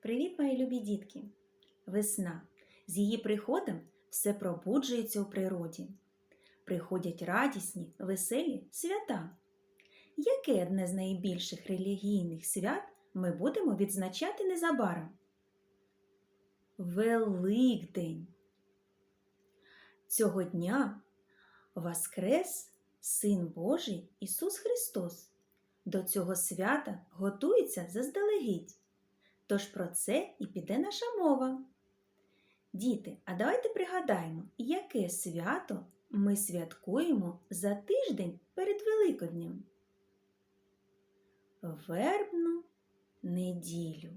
Привіт, мої любі дітки! Весна. З її приходом все пробуджується у природі. Приходять радісні, веселі свята. Яке одне з найбільших релігійних свят ми будемо відзначати незабаром? Великдень. Цього дня воскрес Син Божий Ісус Христос. До цього свята готується заздалегідь. Тож про це і піде наша мова. Діти, а давайте пригадаємо, яке свято ми святкуємо за тиждень перед Великоднем. Вербну неділю.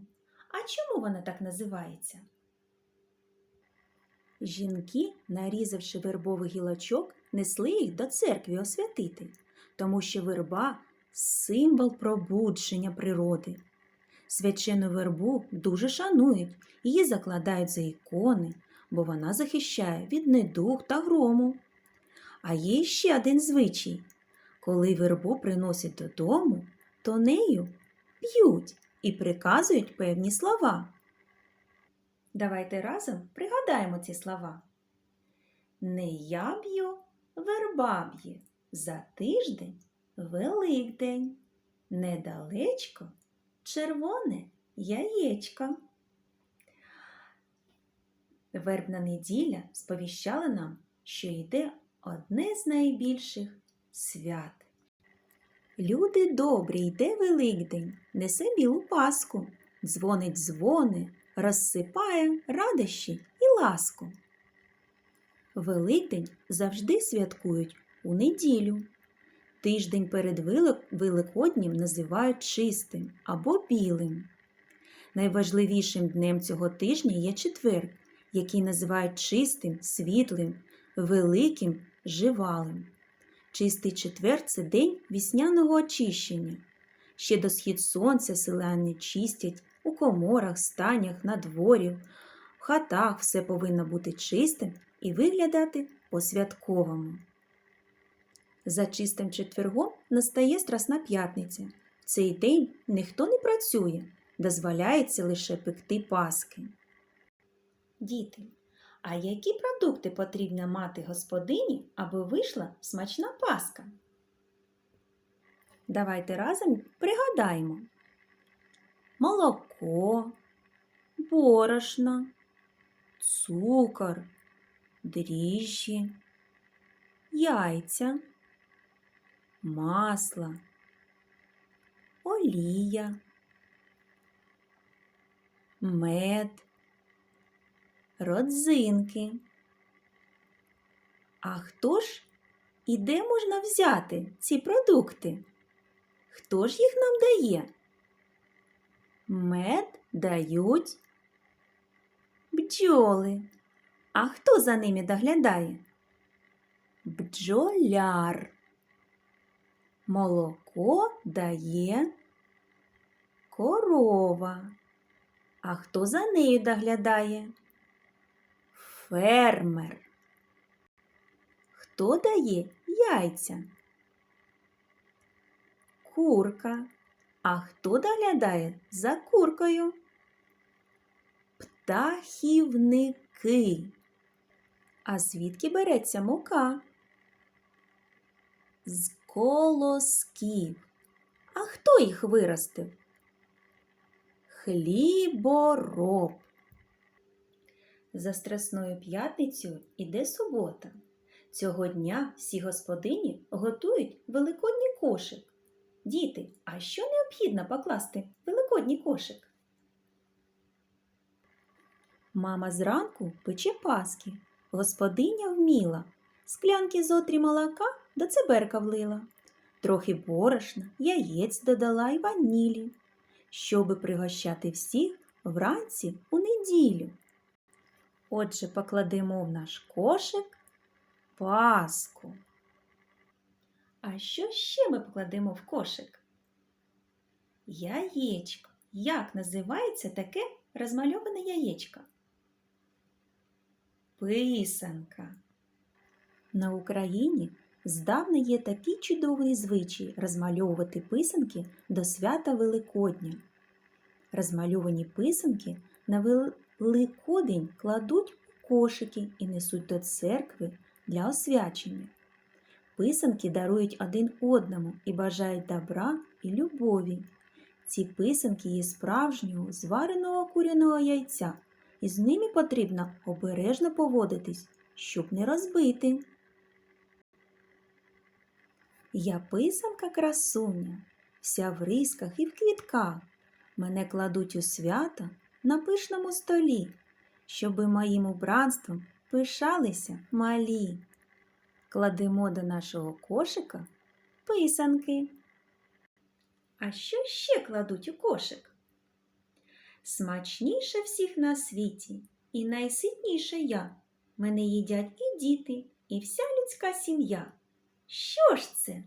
А чому вона так називається? Жінки, нарізавши вербовий гілочок, несли їх до церкви освятити, тому що верба символ пробудження природи. Свячену вербу дуже шанують, її закладають за ікони, бо вона захищає від недуг та грому. А є ще один звичай. Коли вербу приносять додому, то нею п'ють і приказують певні слова. Давайте разом пригадаємо ці слова. Не я б'ю, верба б'є, за тиждень Великдень, недалечко червоне яєчко. Вербна неділя сповіщала нам, що йде одне з найбільших свят. Люди добрі, йде Великдень, несе білу паску, дзвонить дзвони, розсипає радощі і ласку. Великдень завжди святкують у неділю. Тиждень перед Велик- Великоднім називають чистим або білим. Найважливішим днем цього тижня є четвер, який називають чистим, світлим, великим, живалим. Чистий четвер це день вісняного очищення. Ще до схід сонця селяни чистять у коморах, станях, на дворі, в хатах все повинно бути чистим і виглядати по-святковому. За чистим четвергом настає Страсна п'ятниця. В цей день ніхто не працює, дозволяється лише пекти паски. Діти, а які продукти потрібно мати господині, аби вийшла смачна паска? Давайте разом пригадаємо. Молоко, борошно, цукор, дріжджі, яйця, масло, олія, мед, родзинки. А хто ж і де можна взяти ці продукти? Хто ж їх нам дає? Мед дають бджоли. А хто за ними доглядає? Бджоляр. Молоко дає корова. А хто за нею доглядає? Фермер. Хто дає яйця? Курка. А хто доглядає за куркою? Птахівники. А звідки береться мука? З колосків. А хто їх виростив? Хлібороб. За Страсною п'ятницею іде субота. Цього дня всі господині готують великодній кошик. Діти, а що необхідно покласти в великодній кошик? Мама зранку пече паски. Господиня вміла. Склянки зотрі молока до циберка влила. Трохи борошна, яєць додала й ванілі, щоби пригощати всіх вранці у неділю. Отже, покладемо в наш кошик паску. А що ще ми покладемо в кошик? Яєчко. Як називається таке розмальоване яєчко? Писанка. На Україні здавна є такий чудовий звичай розмальовувати писанки до свята Великодня. Розмальовані писанки на Великодень кладуть у кошики і несуть до церкви для освячення. Писанки дарують один одному і бажають добра і любові. Ці писанки є справжнього звареного куряного яйця, і з ними потрібно обережно поводитись, щоб не розбити. Я писанка красуня, вся в рисках і в квітках. Мене кладуть у свято на пишному столі, щоби моїм убранством пишалися малі. Кладемо до нашого кошика писанки. А що ще кладуть у кошик? Смачніше всіх на світі і найситніше я. Мене їдять і діти, і вся людська сім'я. Що ж це?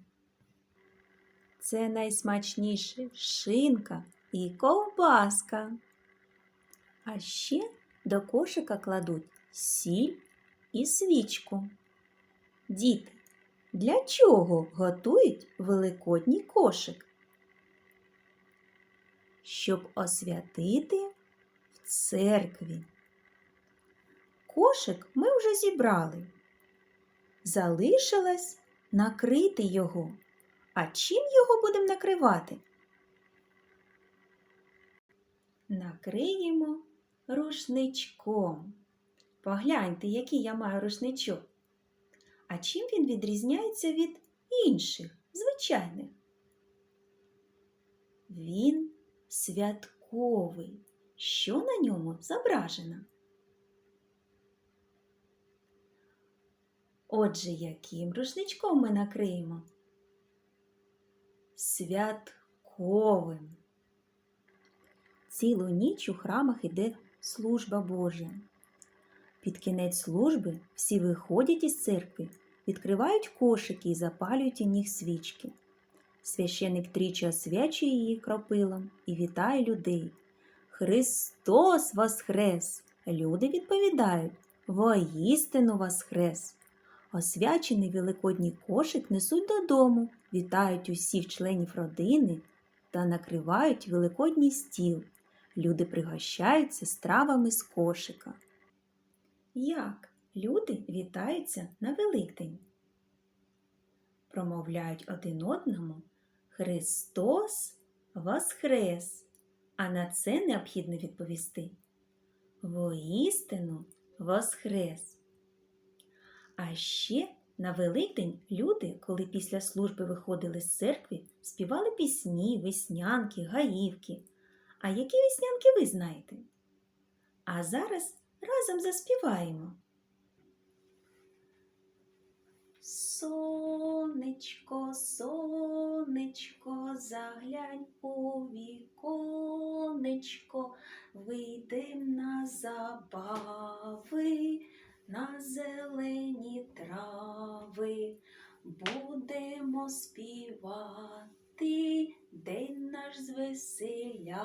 Це найсмачніше шинка і ковбаска. А ще до кошика кладуть сіль і свічку. Діти, для чого готують великодній кошик? Щоб освятити в церкві. Кошик ми вже зібрали. Залишилось накрити його. А чим його будемо накривати? Накриємо рушничком. Погляньте, який я маю рушничок. А чим він відрізняється від інших, звичайних? Він святковий. Що на ньому зображено? Отже, яким рушничком ми накриємо? Святковим. Цілу ніч у храмах іде служба Божа. Під кінець служби всі виходять із церкви, відкривають кошики і запалюють у них свічки. Священик тричі освячує її кропилом і вітає людей. Христос воскрес! Люди відповідають Воістину воскрес! Освячений великодній кошик несуть додому, вітають усіх членів родини та накривають великодній стіл. Люди пригощаються стравами з кошика. Як люди вітаються на Великдень? Промовляють один одному Христос Воскрес! А на це необхідно відповісти Воістину Воскрес! А ще на Великдень люди, коли після служби виходили з церкви, співали пісні, веснянки, гаївки. А які веснянки ви знаєте? А зараз разом заспіваємо. Сонечко, сонечко, заглянь у віконечко, вийдем на забави на зелені трави будемо співати, день наш звеселяти,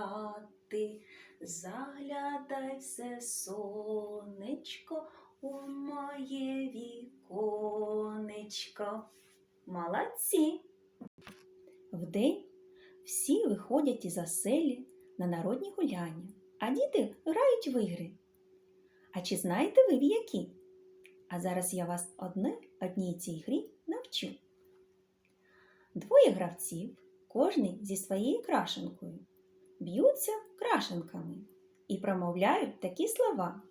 заглядай все сонечко у моє віконечко. Молодці! Вдень всі виходять із оселі на народні гуляння, а діти грають в ігри. А чи знаєте ви в які? А зараз я вас одне, одній цій грі навчу. Двоє гравців, кожний зі своєю крашенкою, б'ються крашенками і промовляють такі слова.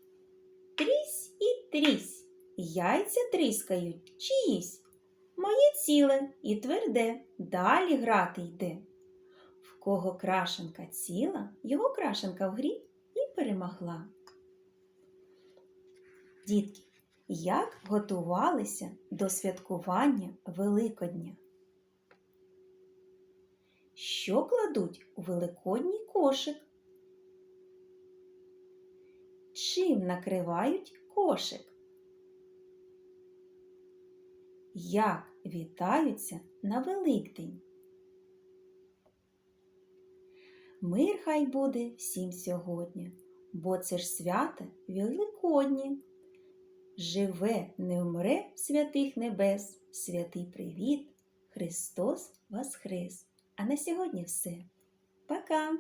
Трісь і трісь, яйця тріскають чиїсь. Моє ціле і тверде, далі грати йде. В кого крашенка ціла, його крашенка в грі і перемогла. Дітки, як готувалися до святкування Великодня? Що кладуть у великодній кошик? Чим накривають кошик? Як вітаються на Великдень? Мир хай буде всім сьогодні, бо це ж свято Великоднє. Живе, не вмре святих небес, святий привіт, Христос Воскрес! А на сьогодні все. Пока!